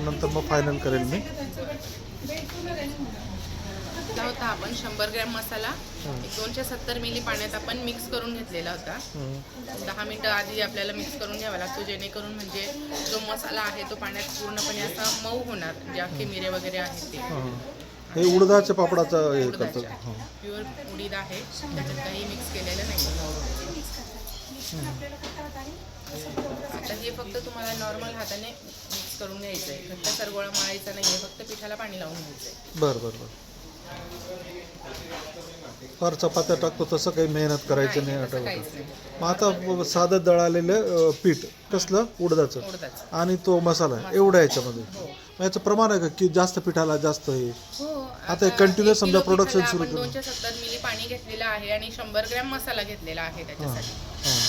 नंतर मग फायनल करेल मी. घेतला होता आपण शंभर ग्रॅम मसाला. एक दोनशे सत्तर मिली पाण्यात आपण मिक्स करून घेतलेला होता. दहा मिनटं आधी आपल्याला मिक्स करून घ्यावा लागतो जेणेकरून म्हणजे जो मसाला आहे तो पाण्यात पूर्णपणे असा मऊ होणार जे अख्खे मिरे वगैरे आहेत ते. हं. उडदाच्या पापडाचं हे करतात. प्युअर उडीद आहे. त्याच्यात काही मिक्स केलेलं नाही. आता हे फक्त तुम्हाला नॉर्मल हाताने करून घ्यायचं आहे घट्ट सरगोळा मळायचा नाही आहे फक्त पिठाला पाणी लावून घ्यायचं आहे बरं बरं बरं. फार चपात्या टाकतो तसं काही मेहनत करायची नाही तसं आठवत. नाही. मग आता साधं दळालेलं अं, पीठ कसलं? उडदाचं. उडदाचं. आणि तो मसाला एवढा याच्यामध्ये. मग याचं प्रमाण आहे का? की जास्त पिठाला जास्त हे? हो आता continuous एक समजा production पिठाला सुरू केलं. दोनशे सत्तर मिली पाणी घेतलेलं आहे आणि शंभर ग्रॅम मसाला घेतलेला आहे त्याच्यासाठी. हां.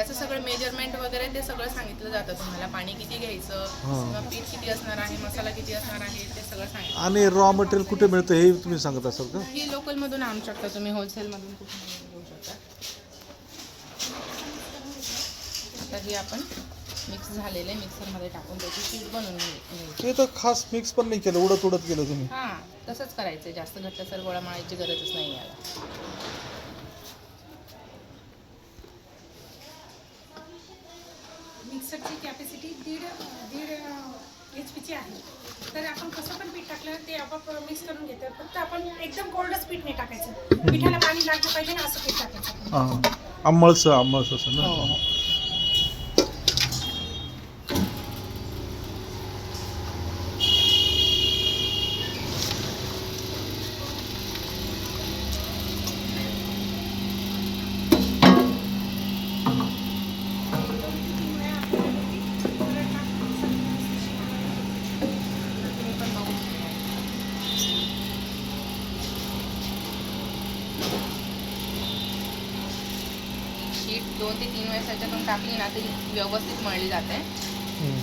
त्याचं सगळं मेजरमेंट वगैरे ते सगळं सांगितलं जातं तुम्हाला. पाणी किती घ्यायचं हां. किंवा पीठ किती असणार आहे मसाला किती असणार आहे ते सगळं सांगितलं. आणि रॉ मटेरियल कुठे मिळतं हे तुम्ही सांगत असाल का? ही लोकल मधून आणू शकता तुम्ही होलसेल मधून कुठून घेऊ शकता. आता हे आपण मिक्स झालेले मिक्सरमध्ये टाकून त्याची पीठ बनवून घ्यायची. हे तर खास मिक्स पण नाही केलं उडत उडत गेलं तुम्ही. हां तसंच करायचं जास्त घट्टसर गोळा मारायची गरजच नाही याला मिक्सरची कॅपॅसिटी दीड दीड एच पीची आहे. तर आपण कसं पण पीठ टाकलं ते आपोआप मिक्स करून घेतो फक्त आपण एकदम कोल्डच पीठ नाही टाकायचं. पिठाला पाणी लागलं पाहिजे ना असं पीठ टाकायचं. हां. आंबळसं आंबळसं असं ना? दोन ते तीन वेळेस त्याच्यातून टाकली ना तरी व्यवस्थित मळली जाते हं.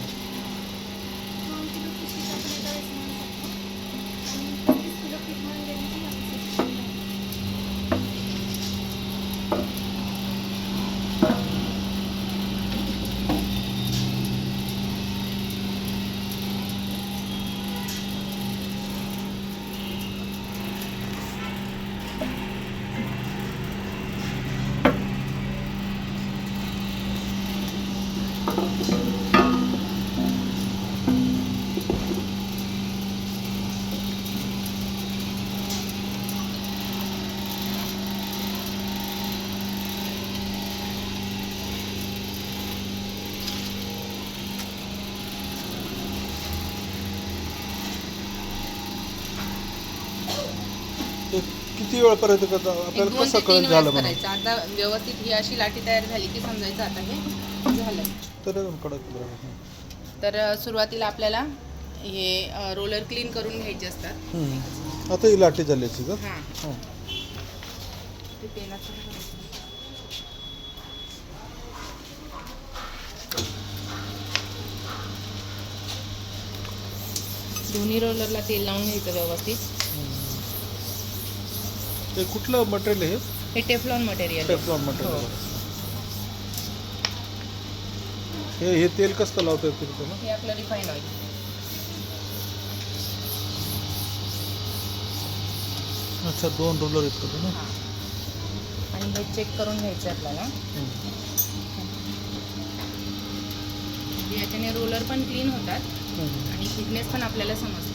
दोन किलो पिशवी टाकली तर एक आणि पंचवीस किलो पीठ मळून गेलं की आपलं ते किती वेळपर्यंत करता? एक आपल्याला दोन कसं ते तीन कळत वेळेस झालं म्हणून? करायचं. आता व्यवस्थित ही अशी लाटी तयार झाली की समजायचं आता हे झालं. तर कडक बरं. तर अ, सुरुवातीला आपल्याला हे रोलर क्लीन करून घ्यायचे असतात. आता ही लाटी झाली याची का? हां. हं. ते तेलाचं करायचं. दोन्ही रोलरला तेल लावून घ्यायचं व्यवस्थित. ते कुठलं मटेरियल आहे हे? टेफ्लॉन मटेरियल टेफ्लॉन मटेरियल हे. हे तेल कसं लावता तुम्हाला हे आपलं रिफाईन ऑइल अच्छा दोन रोलर इतकं ना हां. आणि हे चेक करून घ्यायचं आपल्याला. म्हणजे याच्याने रोलर पण क्लीन होतात. आणि थिकनेस पण आपल्याला समजते.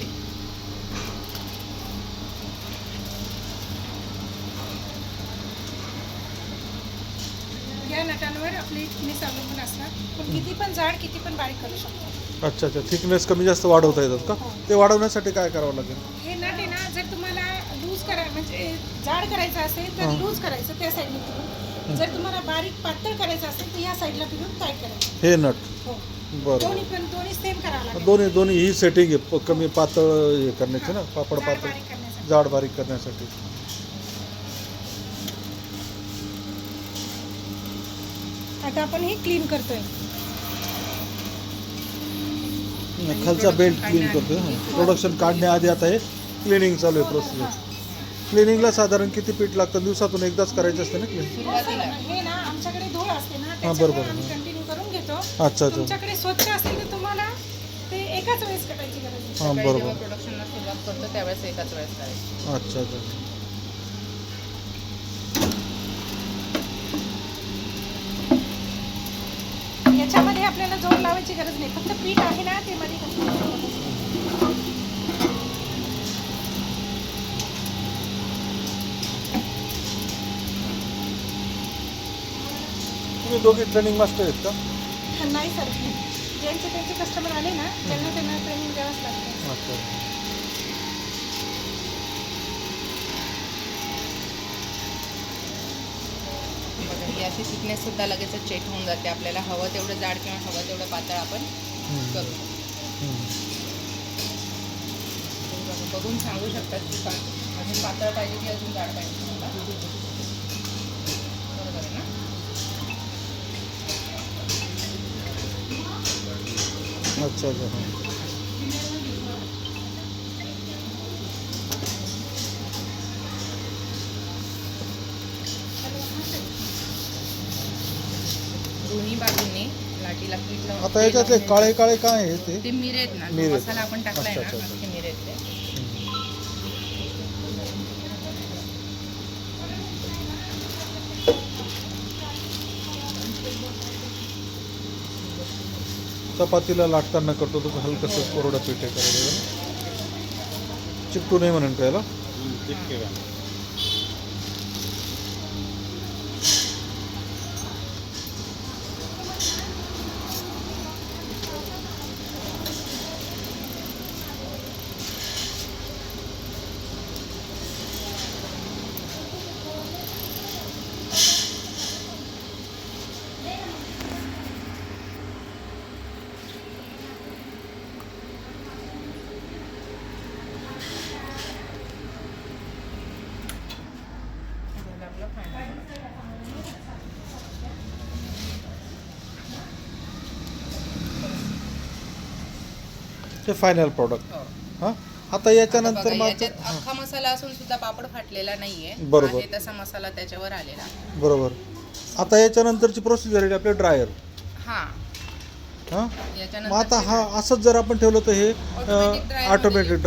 या नटांवर आपली थिकनेस अवलंबून असतात पण किती पण जाड किती पण बारीक करू शकतो. अच्छा अच्छा. थिकनेस कमी जास्त वाढवता येतात का? ते वाढवण्यासाठी काय करावं लागेल? हे नट आहे ना जर तुम्हाला लूज करा म्हणजे जाड करायचं असेल तर हां. लूज करायचं त्या साईडने फिरून. जर तुम्हाला बारीक पातळ करायचं असेल तर या साईडला फिरून टाईट करायचं. हे नट. हो. बरं. दोन्ही पण दोन्ही सेम करावं लागेल. दोन्ही दोन्ही ही सेटिंग आहे. प- कमी पातळ हे करण्याची ना? पापड जाड पातळ. करण्यासाठी. जाड बारीक करण्यासाठी. आता आपण हे क्लीन करतोय. खालचा बेल्ट क्लीन करतोय प्रोडक्शन काढण्याआधी आता हे क्लिनिंग चालू आहे प्रोसिजर क्लिनिंगला साधारण किती पीठ लागतं दिवसातून एकदाच करायचं असते ना क्लीन सुरुवातीला हे ना आमच्याकडे धूळ असते ना बरोबर. त्याच्यामुळे आम्ही कंटिन्यू करून घेतो. अच्छा अच्छा. तुमच्याकडे स्वच्छ असेल तर तुम्हाला एकाच वेळेस कटायची गरज नाही. हां सकाळी जेव्हा बरोबर प्रोडक्शनला सुरुवात करतो त्यावेळेस एकाच वेळेस करायचं. अच्छा अच्छा. याच्यामध्ये आपल्याला जोड लावायची गरज नाही. फक्त पीठ आहे ना ते मध्ये. तुम्ही दोघे ट्रेनिंग मास्टर आहेत का? नाही सर ज्यांचे त्यांचे कस्टमर आले ना त्यांना त्यांना ट्रेनिंग द्यावंच लागतं. बघा ही अशी थिकनेस सुद्धा लगेच चेक होऊन जाते आपल्याला. हवं तेवढं जाड किंवा हवं तेवढं पातळ आपण. करू. शकतो बघून सांगू शकतात की अजून पातळ पाहिजे की अजून जाड पाहिजे. बरोबर आहे ना? अच्छा अच्छा हां दोन्ही बाजूंनी लाटीला पीठ लावून- आता याच्यातले काळे काळे काय आहे ते? ते मिरे आहेत ना मिरे. मसाला आपण टाकलाय ना अच्छा, चपातीला लाटताना करतो तो हलकंसं कोरडं पीठ आहे करायला चिकटू नाही म्हणून काय याला? ते फायनल प्रॉडक्ट हो. हां? आता याच्यानंतर बघा, मग याच्यात अख्खा मसाला असून सुद्धा पापड फाटलेला नाहीये बरोबर. आहे तसा मसाला त्याच्यावर आलेला. बरोबर. आता याच्यानंतरची प्रोसिजर आहे आपले ड्रायर हा. हां? मग याच्यानंतर आता हा असंच जर आपण ठेवलं तर हे ऑटोमॅटिक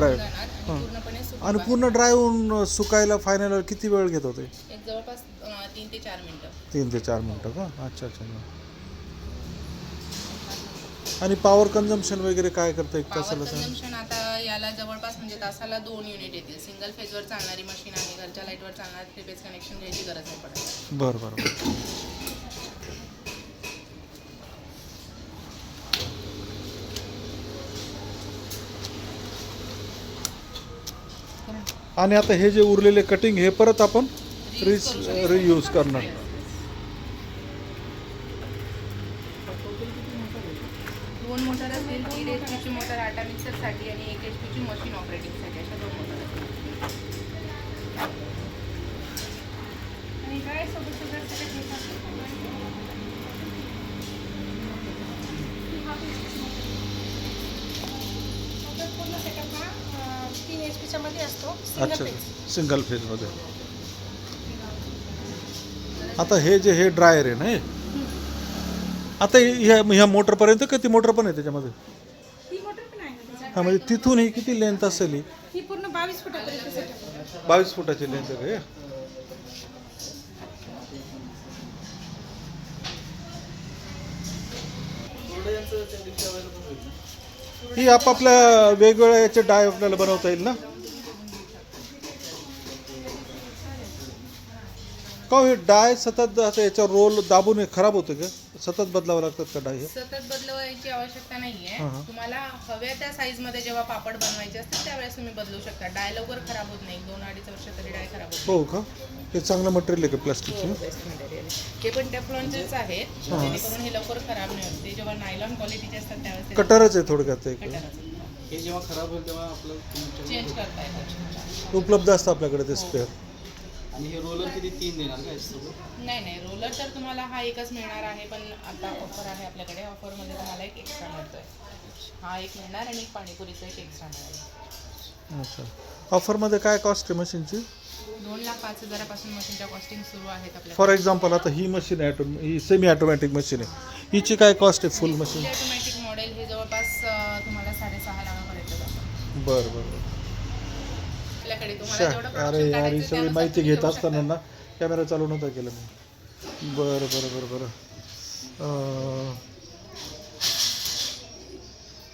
पूर्णपणे सुकवा. आणि पूर्ण ड्राय होऊन सुकायला फायनल किती वेळ घेत होते? एक जवळपास अं, तीन ते चार मिनिटं. तीन ते चार मिनटं का? अच्छा अच्छा. आणि पॉवर कन्झम्पशन वगैरे काय करतं एक पॉवर तासाला सांग आता याला जवळपास म्हणजे तासाला दोन युनिट येतील. सिंगल फेजवर चालणारी मशीन आहे घरच्या लाईटवर चालणार थ्री फेज कनेक्शन घ्यायची गरज नाही पडत. बरं बरं बरं. आणि आता हे जे उरलेले कटिंग हे परत आपण रिस रियूज करणार. दोन मोटर असतील दीड एच पीची मोटर आटा मिक्सरसाठी आणि एक एच पीची मशीन ऑपरेटिंगसाठी अशा दोन मोटर तीन एच पीच्या मध्ये असतो. सिंगल अच्छा पेज सिंगल फेजमध्ये आता हे जे हे ड्रायर आहे ना हे? आता ह्या ह्या मोटरपर्यंत किती मोटर पण आहे त्याच्यामध्ये? ही मोटर पण आहे ना त्याच्यात हा म्हणजे तिथून ही किती लेंथ असेल ही? ही पूर्ण बावीस फुटापर्यंत सेटअप आहे. बावीस फुटाची लेंथ आहे का? ही आपापल्या वेगवेगळ्या याचे डाय आपल्याला बनवता येईल ना? का हो, हे डाय सतत असं याचा रोल दाबून हे खराब होतं का? सतत बदलावं लागतात का डाय हे? सतत बदलवायची आवश्यकता नाहीये. हा, हा. तुम्हाला हव्या त्या साईजमध्ये जेव्हा पापड बनवायचे असतील त्यावेळेस तुम्ही बदलू शकता. डाय लवकर खराब होत नाही. दोन अडीच वर्ष तरी डाय खराब होत हो का? हे चांगलं मटेरियल आहे का नाही. प्लास्टिकचे हो, आहे. हे पण टेफ्लॉनचेच आहेत हा. जेणेकरून हे लवकर खराब नाही होत. ते जेव्हा नायलॉन क्वालिटीचे असतात त्यावेळेस ते कटरच आहे थोडक्यात एक हे जेव्हा खराब होईल तेव्हा आपलं तुमच्या- चेंज करता येतात उपलब्ध असतं आपल्याकडे ते स्पेअर आणि हे रोलर किती तीन देणार का याच्यासोबत? नाही नाही रोलर तर तुम्हाला हा एकच मिळणार आहे पण आता ऑफर आहे आपल्याकडे. ऑफरमध्ये तुम्हाला एक एक्स्ट्रा मिळतोय. हा एक मिळणार आणि एक पाणीपुरीचा एक एक्स्ट्रा मिळेल अच्छा. ऑफरमध्ये काय कॉस्ट आहे मशीनची दोन लाख पाच हजारापासून मशीनच्या कॉस्टिंग सुरू आहेत आपल्या फॉर एक्झाम्पल आता ही मशीन आहे ही सेमी ऑटोमॅटिक मशीन आहे. हिची काय कॉस्ट आहे फुल मशीन ऑटोमॅटिक मॉडेल हे जवळ जवळपास अं, तुम्हाला साडेसहा लाखापर्यंत जातं. बरं बरं बरं. आपल्याकडे. तुम्हाला शा जेवढं अरे production यार ही काढायचं सगळी माहिती घेत असताना. ना कॅमेरा चालू नव्हता केला मी. बरं बरं बरं बरं. अं,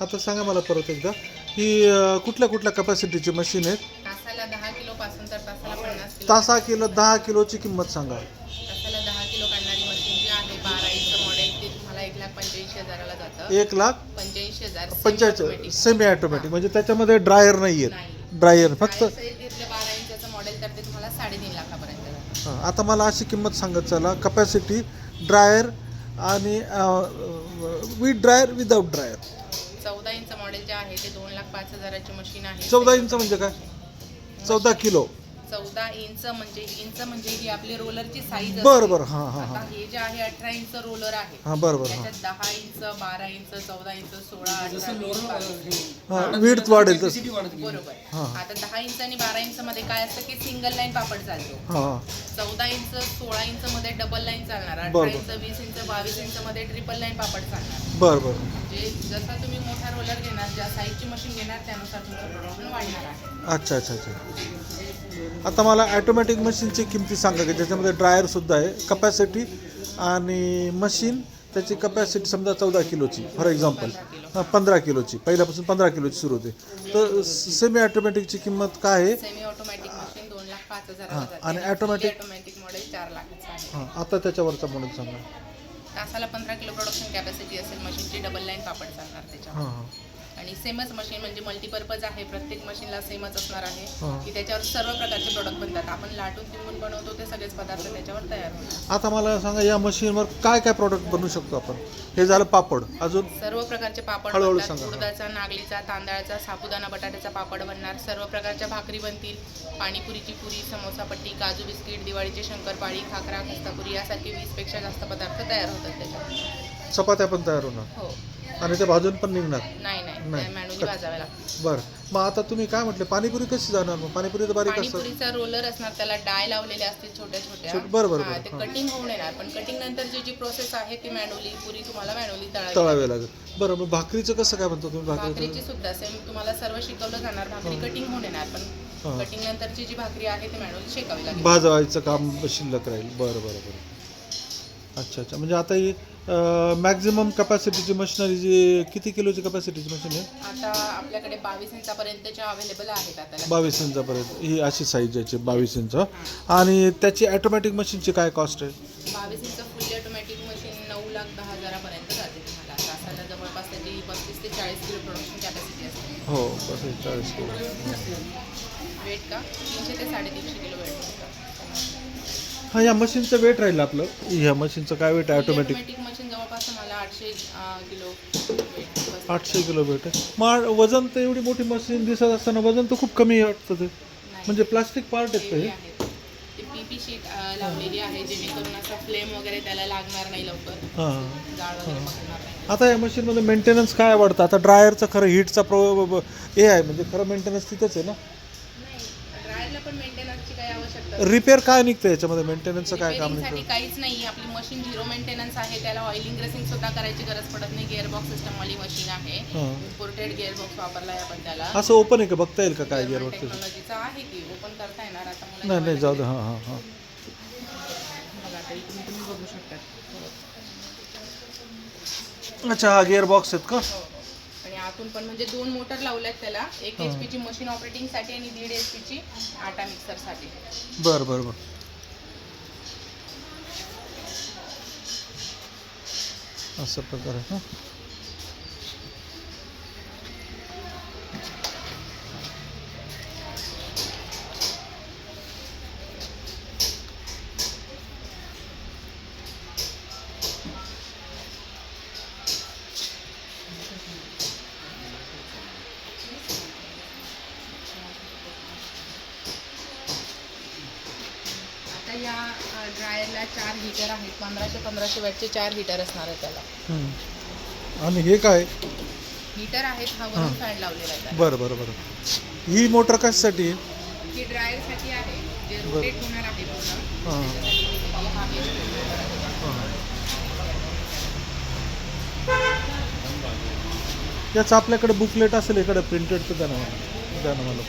आता सांगा मला परत एकदा ही अं, कुठल्या कुठल्या कपॅसिटीची मशीन आहे? तासाला दहा किलो पासून तर तासाला पन्नास किलो. तासा किलो दहा किलोची किंमत सांगा. तासाला दहा किलो काढणारी मशीन जी आहे बारा इंच मॉडेल ते तुम्हाला एक लाख पंच्याऐंशी हजाराला जातं. एक लाख पंच्याऐंशी हजार. सेमी ऑटोमॅटिक म्हणजे त्याच्यामध्ये ड्रायर नाही नाही. ड्रायर फक्त बारा इंचाचं मॉडेल तर ते तुम्हाला साडेतीन लाखापर्यंत जातं. हां, आता मला अशी किंमत सांगत चला. कपॅसिटी ड्रायर आणि विथ ड्रायर विदाऊट ड्रायर चौदा इंच मॉडेल जे आहे ते दोन लाख पाच हजाराची मशीन आहे. चौदा इंच म्हणजे काय? चौदा किलो. चौदा इंच म्हणजे इंच म्हणजे ही आपली रोलरची साईज बरं बरं हां हां आता हां. हे जे आहे अठरा इंच रोलर आहे. हां बरं बरं हां. त्याच्यात दहा इंच बारा इंच चौदा इंच सोळा अठरा जसं वीस, लोअर बावीस. हां विड्थ वाढेल तसं. बरोबर. हां. आता दहा इंच आणि बारा इंच मध्ये काय असतं की सिंगल लाईन पापड चालतो. हां चौदा इंच सोळा इंच मध्ये डबल लाईन चालणार. अठरा बरोबर. इंच वीस इंच बावीस इंच मध्ये ट्रिपल लाईन पापड चालणार. बरं बरं म्हणजे जसा तुम्ही मोठा रोलर घेणार ज्या साईजची मशीन घेणार त्यानुसार तुमचं प्रोडक्शन वाढणार आहे. अच्छा अच्छा अच्छा. आता मला ॲटोमॅटिक मशीनची किमती सांगा की ज्याच्यामध्ये ड्रायरसुद्धा आहे कपॅसिटी आणि मशीन त्याची कपॅसिटी समजा चौदा किलोची फॉर एक्झाम्पल हां पंधरा किलोची पहिल्यापासून पंधरा किलोची सुरू होते. तर सेमी ऑटोमॅटिकची किंमत काय आहे? सेमी ऑटोमॅटिक मशीन दोन लाख पाच हां, आणि? ऑटोमॅटिक मॉडेल चार लाखाचं हां आता त्याच्यावरचा मॉडेल सांगा. तासाला पंधरा किलो प्रोडक्शन कॅपॅसिटी असेल मशीनची डबल लाईन पापड चालणार त्याच्यावर हां हां. आणि सेमच मशीन म्हणजे मल्टीपर्पज आहे प्रत्येक मशीनला सेमच असणार आहे. की त्याच्यावर सर्व प्रकारचे प्रोडक्ट बनतात. आपण लाटून तिंबून बनवतो ते सगळेच पदार्थ त्याच्यावर तयार होतात. आता मला सांगा या मशीनवर काय काय प्रॉडक्ट बनवू शकतो आपण? हे झालं पापड. अजून? सर्व प्रकारचे पापड बनतात. उडदाचा नागलीचा तांदळाचा साबुदाणा बटाट्याचा पापड बनणार. सर्व प्रकारच्या भाकरी बनतील. पाणीपुरीची पुरी समोसा पट्टी काजू बिस्किट दिवाळीची शंकरपाळी खाकरा खस्तापुरी यासारखे वीसपेक्षा जास्त पदार्थ तयार होतात त्याच्यात चपात्या पण तयार होणार. हो. आणि त्या भाजून पण निघणार. नाही. नाही मॅन्युअली लागतात बरं. मग आता तुम्ही काय म्हटले? पाणीपुरी कशी जाणार मग? पाणीपुरी तर बारीक असतात. पाणीपुरीचा रोलर असणार त्याला डाय लावलेले असतील छोट्या छोट्या. छोट- बरं, बरं, हा, बरं, ते हा. कटिंग होऊन येणार पण कटिंग नंतरची जी प्रोसेस आहे ती मॅन्युअली पुरी तुम्हाला मॅन्युअली तळावी तळावे लागेल. बरं मग भाकरीचं कसं काय म्हणतो तुम्ही भाकरीचं? भाकरीची सुद्धा सेम तुम्हाला सर्व शिकवलं जाणार भाकरी कटिंग होऊन येणार हा. पण कटिंग नंतरची जी भाकरी आहे ती मॅन्युअली शेकावी लागेल. भाजवायचं काम शिल्लक राहील. बरं बरं बरं. अच्छा अच्छा. म्हणजे आता ही मॅक्झिमम कपॅसिटीची मशिनरी जी किती किलोची कपॅसिटीची मशीन आहे? आता आपल्याकडे बावीस इंचापर्यंतच्या अवेलेबल आहेत आता बावीस इंचापर्यंत. ही अशी साईज याची बावीस इंच. आणि त्याची ॲटोमॅटिक मशीनची काय कॉस्ट आहे? बावीस इंच फुल्ली ऑटोमॅटिक मशीन नऊ लाख दहा हजारापर्यंत जाते तुम्हाला. तासाला जवळपास त्याची पस्तीस ते चाळीस किलो प्रोडक्शन कॅपॅसिटी असते. हो बस चाळीस किलो. वेट का? तीनशे ते साडेतीनशे किलो वेट. हां या मशीनचं वेट राहील आपलं. ह्या मशीनचं काय वेट आहे? ऑटोमॅटिक ऑटोमॅटिक मशीन जवळपास तुम्हाला आठशे किलो weight बसतं. आठशे किलो वेट आहे. मग वजन तर एवढी मोठी मशीन दिसत असताना वजन तर खूप कमी वाटतं ते. नाही. म्हणजे प्लास्टिक पार्ट आहेत का हेवी हे आहेत. ते पीपी शीट लावलेली आहे जेणेकरून असं फ्लेम वगैरे त्याला लागणार नाही लवकर. हां हां. जाळ वगैरे पकडणार नाही. आता या मशीनमध्ये मेंटेनन्स काय आवडतं आता ड्रायरचं खरं हीटचा प्रो हे आहे म्हणजे खरं मेंटेनन्स तिथंच आहे ना? नाही ड्रायरला पण आवश्यकता रिपेअर काय निघतं याच्यामध्ये? मेंटेनन्सचं काय काम रिपेअरिंगसाठी निघतं? काहीच नाही. आपली मशीन झिरो मेंटेनन्स आहे. त्याला ऑइलिंग ग्रेसिंग सुद्धा करायची गरज पडत नाही. गिअरबॉक्स सिस्टमवाली मशीन आहे. हां. इम्पोर्टेड गिअरबॉक्स वापरलाय आपण त्याला. असं ओपन आहे का? बघता येईल का काय गिअर वरती टेक्नॉलॉजीचा आहे की. ओपन करता येणार. आता नाही नाही जाऊ दे. हां हां हां. बघा तरी तुम्ही तुम्ही बघू शकता. अच्छा हा गिअर बॉक्स आहेत का? आतून पण. म्हणजे दोन मोटर लावल्यात त्याला. एक एच पीची मशीन ऑपरेटिंगसाठी आणि दीड एच पीची आटा मिक्सरसाठी बरं बरं बरं. असं प्रकार आहे हीटर आहेत. पंधराशे पंधराशे वॅटचे चार हीटर असणार आहे त्याला. हम्म. आणि हे काय? हीटर आहेत हा वरून फॅन लावलेला आहे. बरं बरं बरं. ही मोटर कशासाठी आहे? ही ड्रायरसाठी आहे जे रोटेट होणार आहे पूर्ण. हां. हा. हां याचं आपल्याकडे बुकलेट असेल इकडे प्रिंटेडचं द्या ना मला. द्या ना मला.